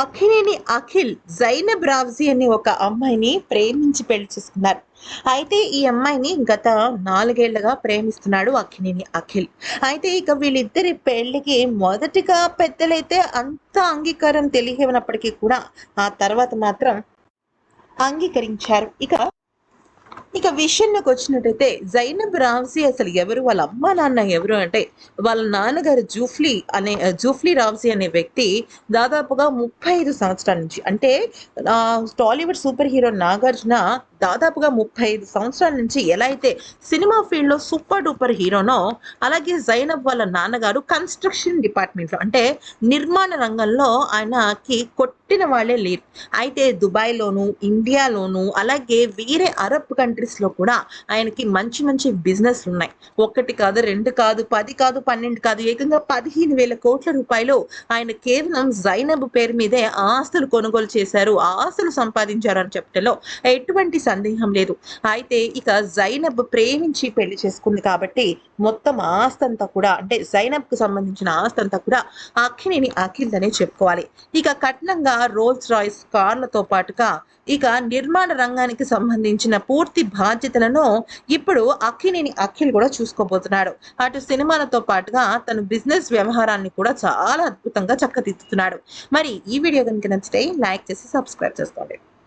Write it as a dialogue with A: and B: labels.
A: అఖినేని అఖిల్ జైనబ్ రావ్జీ అనే ఒక అమ్మాయిని ప్రేమించి పెళ్ళి చేసుకున్నారు. అయితే ఈ అమ్మాయిని గత నాలుగేళ్ళుగా ప్రేమిస్తున్నాడు అఖినేని అఖిల్. అయితే ఇక వీళ్ళిద్దరి పెళ్ళికి మొదటిగా పెద్దలైతే అంత అంగీకారం తెలియనప్పటికీ కూడా ఆ తర్వాత మాత్రం అంగీకరించారు. ఇక ఇక విషయంలోకి వచ్చినట్టయితే జైనబ్ రావ్జీ అసలు ఎవరు? వాళ్ళ అమ్మ నాన్న ఎవరు అంటే వాళ్ళ నాన్నగారు జూఫ్లీ అనే జూఫ్లీ రావ్జీ అనే వ్యక్తి దాదాపుగా ముప్పై ఐదు సంవత్సరాల నుంచి అంటే టాలీవుడ్ సూపర్ హీరో నాగార్జున దాదాపుగా ముప్పై ఐదు సంవత్సరాల నుంచి ఎలా అయితే సినిమా ఫీల్డ్లో సూపర్ డూపర్ హీరోనో అలాగే జైనబ్ వాళ్ళ నాన్నగారు కన్స్ట్రక్షన్ డిపార్ట్మెంట్లో అంటే నిర్మాణ రంగంలో ఆయనకి కొట్టిన వాళ్ళే లేరు అయితే దుబాయ్లోను ఇండియాలోను అలాగే వేరే అరబ్ కంట్రీ కంట్రీస్లో కూడా ఆయనకి మంచి మంచి బిజినెస్లు ఉన్నాయి. ఒకటి కాదు రెండు కాదు పది కాదు పన్నెండు కాదు ఏకంగా పదిహేను వేల కోట్ల రూపాయలు ఆయన కేవలం జైనబ్ పేరు మీదే ఆస్తులు కొనుగోలు చేశారు ఆస్తులు సంపాదించారు అని చెప్పడంలో ఎటువంటి సందేహం లేదు. అయితే ఇక జైనబ్ ప్రేమించి పెళ్ళి చేసుకుంది కాబట్టి మొత్తం ఆస్తి అంతా కూడా అంటే జైనబ్కు సంబంధించిన ఆస్తి అంతా కూడా అఖినేని అఖిల్ అనే చెప్పుకోవాలి. ఇక కట్నంగా రోల్స్ రాయ్స్ కార్లతో పాటుగా ఇక నిర్మాణ రంగానికి సంబంధించిన పూర్తి బాధ్యతలను ఇప్పుడు అఖినేని అఖిల్ కూడా చూసుకోబోతున్నాడు. అటు సినిమాలతో పాటుగా తన బిజినెస్ వ్యవహారాన్ని కూడా చాలా అద్భుతంగా చక్కదిద్దుతున్నాడు. మరి ఈ వీడియో కనుక నచ్చితే లైక్ చేసి సబ్స్క్రైబ్ చేసుకోండి.